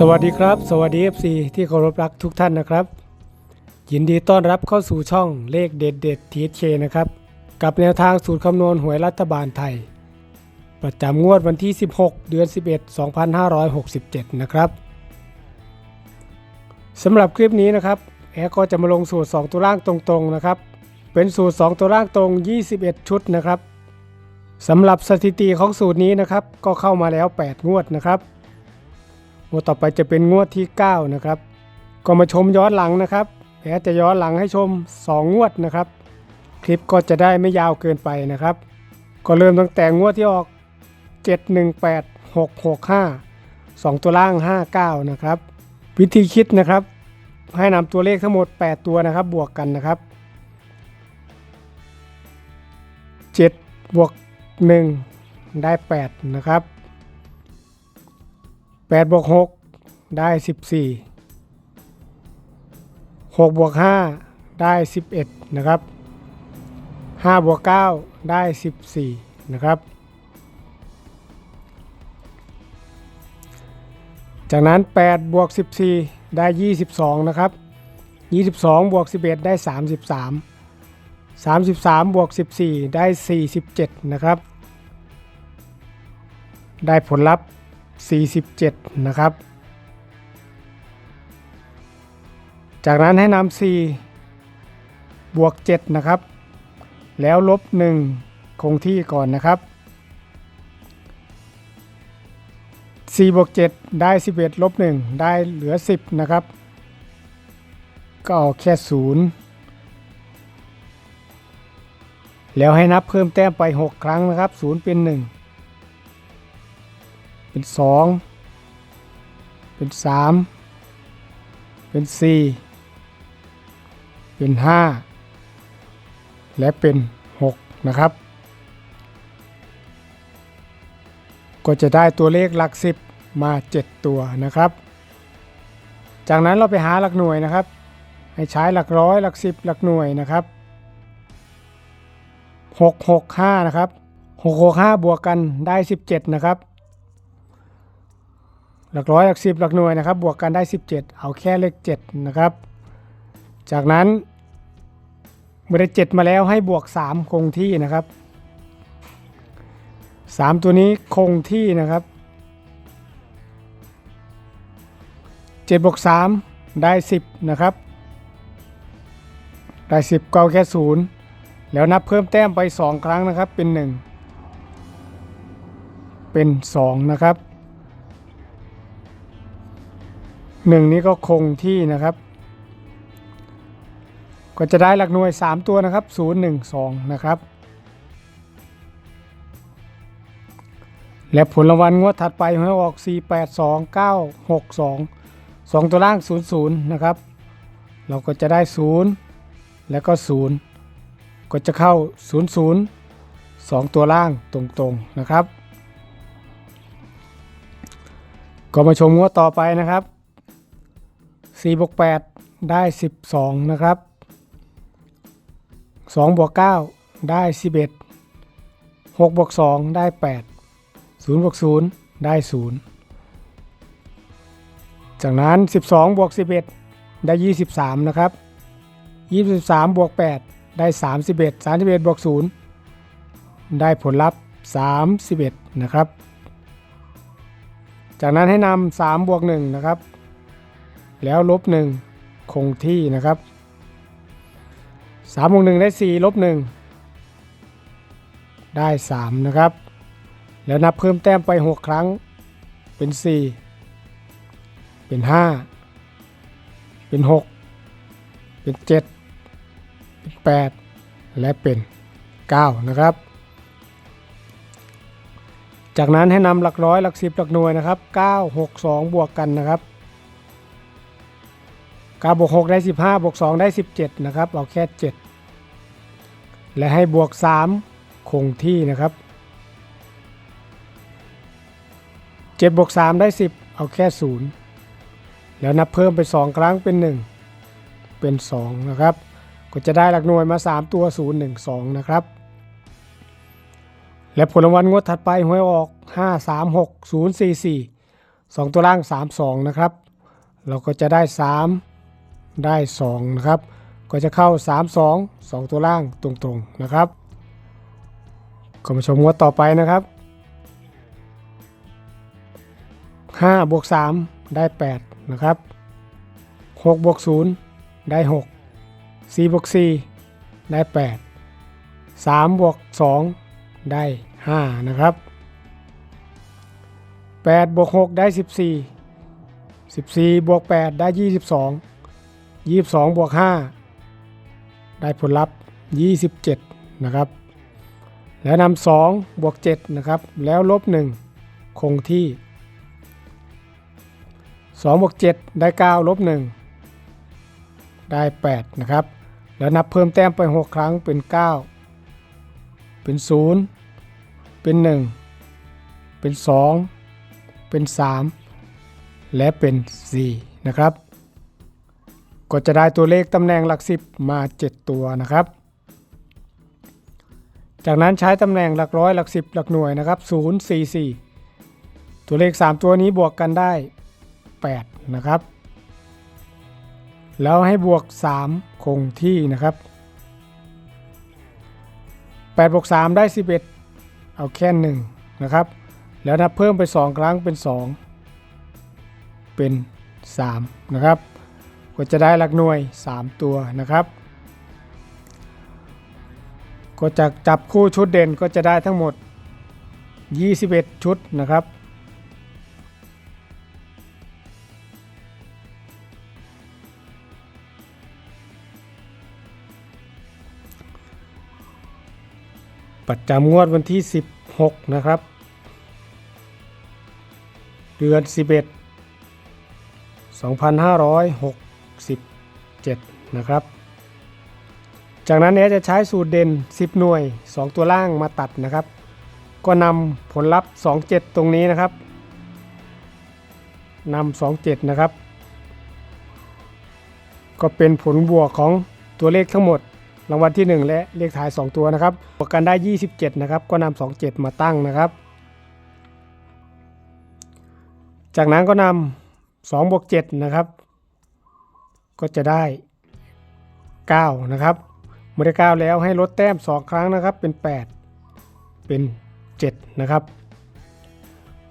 สวัสดีครับ สวัสดี FC ที่เคารพรักทุกท่านนะครับ ยินดีต้อนรับเข้าสู่ช่องเลขเด็ดเด็ดทีเคนะครับ กับแนวทางสูตรคำนวณหวยรัฐบาลไทย ประจำงวดวันที่ 16 เดือน 11 2567 นะครับสำหรับคลิปนี้นะครับแอร์ก็จะมาลงสูตร 2 ตัวล่างตรงๆนะครับ เป็นสูตร 2 ตัวล่างตรง 21 ชุดนะครับสำหรับสถิติของสูตรนี้นะครับ ก็เข้ามาแล้ว 8 งวดนะครับ งวดต่อไปจะเป็นงวดที่ 9 นะครับ ก็มาชมย้อนหลังนะครับแผลจะย้อนหลังให้ชม 2 งวดนะครับ คลิปก็จะได้ไม่ยาวเกินไปนะครับ ก็เริ่มตั้งแต่งวดที่ออก 718 665 2 ตัวล่าง 59 นะครับ วิธีคิดนะครับ ให้นำตัวเลขทั้งหมด 8 ตัวนะครับ บวกกันนะครับ 7 บวก 1 ได้ 8 นะครับ 8บวก6ได้ 14 6บวก5ได้ 11 นะครับ 5บวก9ได้ 14 นะครับ จากนั้น8บวก14 ได้ 22 นะครับ 22บวก11 ได้ 33 33บวก14 ได้ 47 นะครับ ได้ผลลัพธ์ 47 นะครับ จากนั้นให้นำ4บวก 7 นะครับ แล้วลบ 1 คงที่ก่อนนะครับ4บวก7ได้ 11ลบ1ได้เหลือ 10 นะครับ ก็เอาแค่ 0 แล้วให้นับเพิ่มแต้มไป 6 ครั้งนะครับ 0 เป็น 1 เป็น 2 เป็น 3 เป็น 4 เป็น 5 และเป็น 6 นะครับ ก็จะได้ตัวเลขหลัก 10 มา 7 ตัวนะครับ จากนั้นเราไปหาหลักหน่วยนะครับ ให้ใช้หลักร้อยหลัก 10 หลักหน่วยนะครับ665 นะครับ 665 บวกกันได้ 17 นะครับ หลักร้อยหลักสิบหลักหน่วยนะครับ บวกกันได้ 17 เอาแค่เลข7นะครับ จากนั้นเมื่อได้ 7 มาแล้วให้บวก 3 คงที่นะครับ 3 ตัวนี้คงที่นะครับ7บวก3ได้ 10 นะครับ ได้ 10ก็เอาแค่ 0 แล้วนับเพิ่มแต้มไป 2 ครั้งนะครับเป็น 1 เป็น 2 นะครับ หนึ่งนี้ก็คงที่นะครับ ก็จะได้หลักหน่วย 3 ตัวนะครับ 0 1 2 นะครับ และผลรางวัลงวดถัดไปให้ออก 4 8 2 9 6 2 2 ตัวล่าง 0 0 นะครับ เราก็จะได้ 0 แล้วก็ 0 ก็จะเข้า 0 0 2 ตัวล่างตรงๆนะครับ ก็มาชมงวดต่อไปนะครับ 4บวก8ได้ 12 นะครับ 2บวก9ได้ 11 6บวก2ได้ 8 0บวก0ได้ 0 จากนั้น 12บวก11 ได้ 23 นะครับ 23บวก8ได้ 31 31บวก0ได้ผลลัพธ์ 31 นะครับ จากนั้นให้นำ3บวก1นะครับ แล้วลบหนึ่งคงที่นะครับสามบวกหนึ่งได้สี่ลบหนึ่งได้สามนะครับ แล้วนับเพิ่มแต้มไปหกครั้ง เป็นสี่เป็นห้าเป็นหกเป็นเจ็ดเป็นแปดและเป็นเก้านะครับ จากนั้นให้นำหลักร้อยหลักสิบหลักหน่วยนะครับเก้าหกสองบวกกันนะครับ 9บวก6ได้ 15 บวก 2 ได้ 17 นะครับ เอาแค่ 7 และให้บวก 3 คงที่นะครับ 7 บวก 3 ได้ 10 เอาแค่ 0 แล้วนับเพิ่มไป 2 ครั้งเป็น 1 เป็น 2 นะครับ ก็จะได้หลักหน่วยมา 3 ตัว 0 1 2 นะครับ และผลรางวัลงวดถัดไปหวยออก 5 3 6 0 4 4 2 ตัวล่าง 3 2 นะครับ เราก็จะได้ 3 ได้ 2 นะครับ ก็จะเข้า 3 2 2 ตัวล่างตรงๆนะครับก็มาชมงวดต่อไปนะครับ5บวก3ได้ 8 นะครับ6บวก0ได้ 6 4บวก4ได้ 8 3บวก2ได้ 5 นะครับ8บวก6ได้ 14 14บวก8ได้ 22 22บวก5ได้ผลลัพธ์ 27 นะครับ แล้วนำ2บวก7นะครับ แล้วลบ 1 คงที่2บวก7ได้9ลบ1ได้ 8 นะครับ แล้วนับเพิ่มแต้มไป 6 ครั้งเป็น 9 เป็น 0 เป็น 1 เป็น 2 เป็น 3 และเป็น 4 นะครับ ก็จะได้ตัวเลขตำแหน่งหลัก 10 มา 7 ตัวนะครับ จากนั้นใช้ตำแหน่งหลักร้อยหลัก 10 หลักหน่วยนะครับ0 4 4 ตัวเลข 3 ตัวนี้บวกกันได้ 8 นะครับ แล้วให้บวก 3 คงที่นะครับ8บวก3ได้ 11 เอาแค่1นะครับ แล้วนับเพิ่มไป 2 ครั้งเป็น 2 เป็น 3 นะครับ ก็จะได้หลักหน่วย 3 ตัวนะครับ ก็จะจับคู่ชุดเด่นก็จะได้ทั้งหมด 21 ชุดนะครับประจำงวดวันที่ 16 นะครับ เดือน 11 67 นะครับ จากนั้นเนี่ยจะใช้สูตรเด่น 10 หน่วย 2 ตัวล่างมาตัดนะครับ ก็นำผลลัพธ์ 27 ตรงนี้นะครับนำ27 นะครับ ก็เป็นผลบวกของตัวเลขทั้งหมดรางวัลที่ 1 และเลขท้าย 2 ตัวนะครับบวกกันได้ 27 นะครับ ก็นำ27 มาตั้งนะครับ จากนั้นก็นำ2บวก7นะครับ ก็จะได้ 9 นะครับเมื่อได้9แล้วให้ลดแต้ม 2 ครั้งนะครับเป็น 8 เป็น 7 นะครับ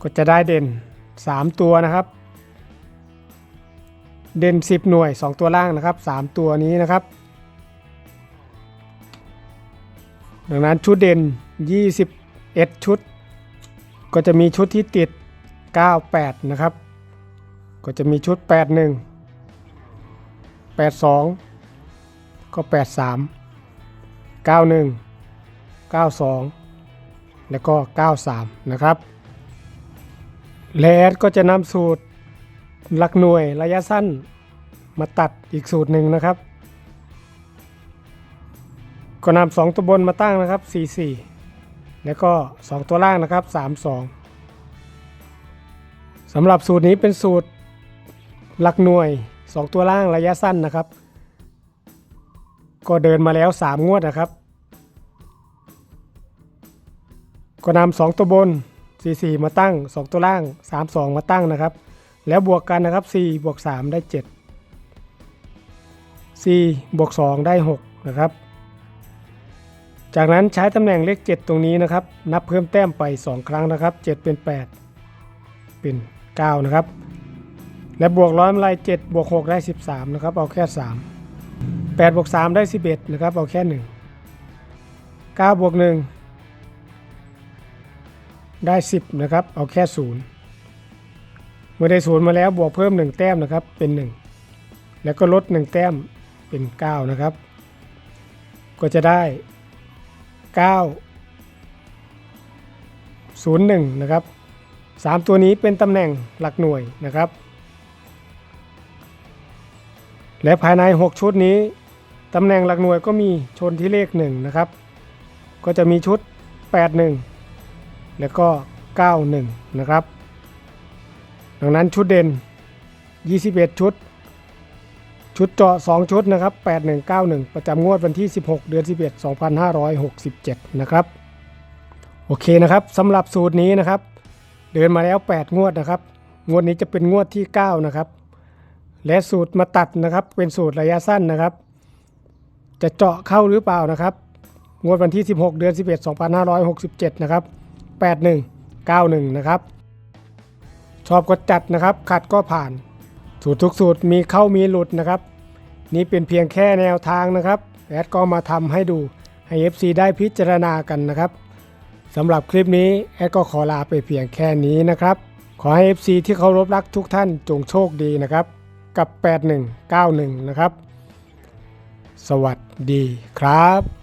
ก็จะได้เด่น 3 ตัวนะครับ เด่น 10 หน่วย 2 ตัวล่างนะครับ 3 ตัวนี้นะครับ ดังนั้นชุดเด่น 21 ชุด ก็จะมีชุดที่ติด 98 นะครับ ก็จะมีชุด 81 82 ก็ 83 91 92 แล้วก็ 93 นะครับ แลดก็จะนำสูตรหลักหน่วยระยะสั้นมาตัดอีกสูตรหนึ่งนะครับ ก็นำ2ตัวบนมาตั้งนะครับ 44 แล้วก็ 2 ตัวล่างนะครับ 32สำหรับสูตรนี้เป็นสูตรหลักหน่วย 2 ตัวล่างระยะสั้นนะครับ ก็เดินมาแล้ว 3 งวดนะครับ ก็นำ2ตัวบน 44 มาตั้ง 2 ตัวล่าง 32 มาตั้งนะครับ แล้วบวกกันนะครับ 4 บวก 3 ได้ 7 4 บวก 2 ได้ 6 นะครับ จากนั้นใช้ตำแหน่งเลข 7 ตรงนี้นะครับ นับเพิ่มแต้มไป 2 ครั้งนะครับ 7 เป็น 8 เป็น 9 นะครับ และบวกร้อยมาลาย7บวก6ได้ 13 นะครับ เอาแค่ 3 8บวก3ได้ 11 นะครับ เอาแค่ 1 9บวก1ได้ 10 นะครับ เอาแค่ 0 เมื่อได้ 0 มาแล้วบวกเพิ่ม 1 แต้มนะครับ เป็น 1 แล้วก็ลด 1 แต้มเป็น 9 นะครับ ก็จะได้ 9 0 1 นะครับ 3 ตัวนี้เป็นตำแหน่งหลักหน่วยนะครับ และภายใน 6 ชุดนี้ตำแหน่งหลักหน่วยก็มีชนที่เลข1นะครับ ก็จะมีชุด 8 1 แล้วก็ 9 1 นะครับ ดังนั้นชุดเด่น 21 ชุด ชุดเจาะ 2 ชุดนะครับ 8191 ประจำงวดวันที่ 16 เดือน 11 2567 นะครับ โอเคนะครับสำหรับสูตรนี้นะครับ เดินมาแล้ว 8 งวดนะครับ งวดนี้จะเป็นงวดที่ 9 นะครับ และสูตรมาตัดนะครับ เป็นสูตรระยะสั้นนะครับ จะเจาะเข้าหรือเปล่านะครับ งวดวันที่ 16 เดือน 11 2567 นะครับ 8191 นะครับ ชอบก็จัดนะครับ ขัดก็ผ่าน สูตรทุกสูตรมีเข้ามีหลุดนะครับ นี่เป็นเพียงแค่แนวทางนะครับแอดก็มาทำให้ดูให้ FC ได้พิจารณากันนะครับสำหรับคลิปนี้แอดก็ขอลาไปเพียงแค่นี้นะครับ ขอให้ FC ที่เคารพรักทุกท่านจงโชคดีนะครับ กับ 8191 นะครับ สวัสดีครับ